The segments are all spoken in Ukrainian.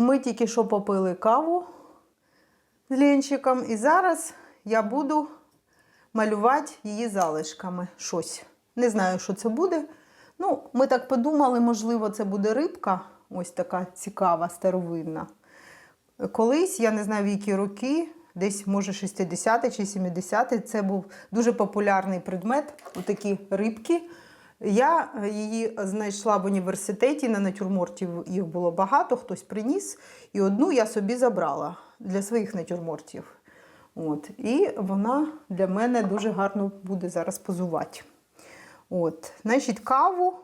Ми тільки що попили каву з Ленчиком, і зараз я буду малювати її залишками щось. Не знаю, що це буде. Ну, ми так подумали, можливо, це буде рибка, ось така цікава, старовинна. Колись, я не знаю, в які роки, десь, може, 60 чи 70 це був дуже популярний предмет, такі рибки. Я її знайшла в університеті, на натюрмортів їх було багато, хтось приніс, і одну я собі забрала для своїх натюрмортів. От. І вона для мене дуже гарно буде зараз позувати. От. Значить, каву.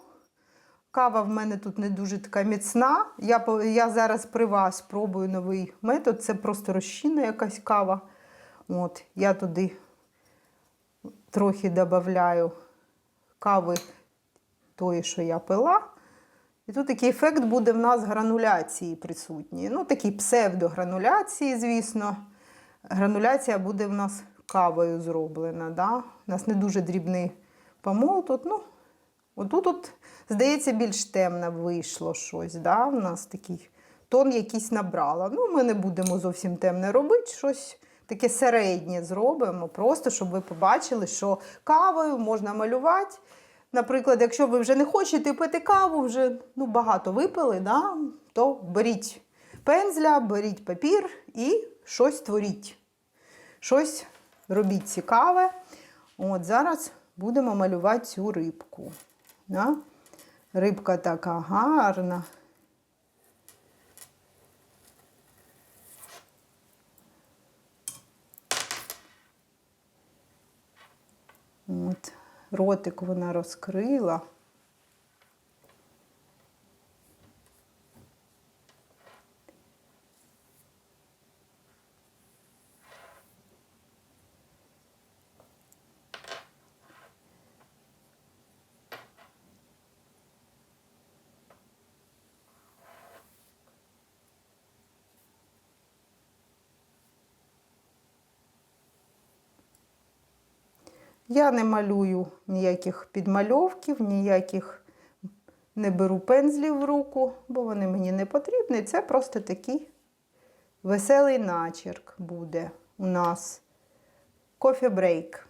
Кава в мене тут не дуже така міцна. Я, я зараз при вас пробую новий метод. Це просто розчинна якась кава. От. Я туди трохи додаю кави тої, що я пила. І тут такий ефект буде в нас грануляції присутній. Ну, такі псевдогрануляції, звісно. Грануляція буде в нас кавою зроблена. Да? У нас не дуже дрібний помол тут. Ну, отут, от, здається, більш темне вийшло щось. Да? У нас такий тон якийсь набрала. Ну, ми не будемо зовсім темне робити, щось таке середнє зробимо, просто щоб ви побачили, що кавою можна малювати. Наприклад, якщо ви вже не хочете пити каву, вже ну, багато випили, да? то беріть пензля, беріть папір і щось творіть. Щось робіть цікаве. От зараз будемо малювати цю рибку. Да? Рибка така гарна. От, ротик вона розкрила. Я не малюю ніяких підмальовків, ніяких не беру пензлів в руку, бо вони мені не потрібні. Це просто такий веселий начерк буде у нас. Кофе-брейк.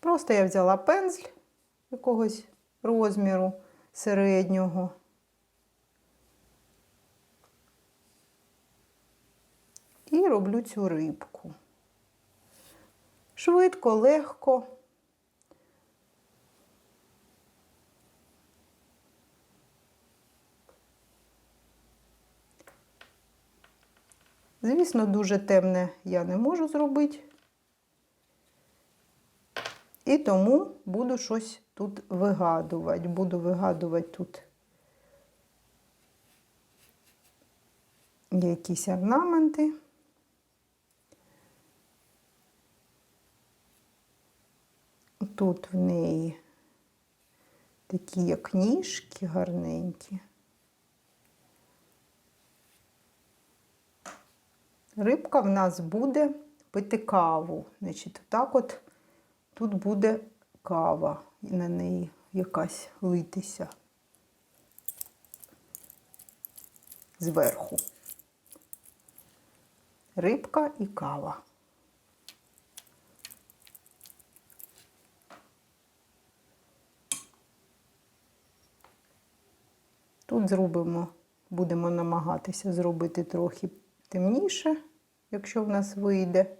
Просто я взяла пензль якогось розміру середнього. І роблю цю рибку. Швидко, легко. Звісно, дуже темне я не можу зробити. І тому буду щось тут вигадувати. Буду вигадувати тут якісь орнаменти. Тут в неї такі як ніжки гарненькі. Рибка в нас буде пити каву. Значить, так от тут буде кава і на неї якась литися зверху. Рибка і кава. Тут зробимо, будемо намагатися зробити трохи темніше, якщо в нас вийде.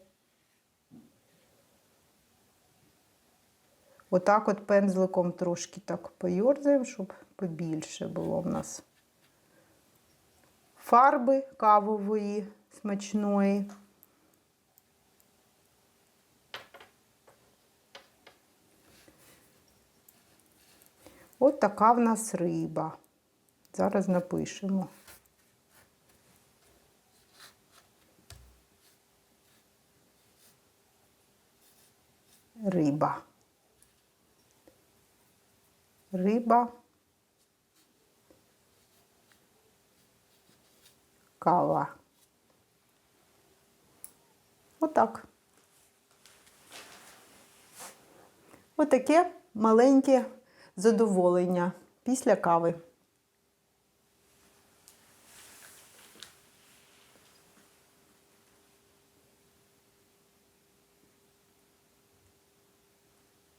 Отак от пензликом трошки так поюрзаємо, щоб побільше було в нас фарби кавової, смачної. От така в нас риба. Зараз напишемо. Риба. Риба. Кава. Отак. Отаке маленьке задоволення після кави.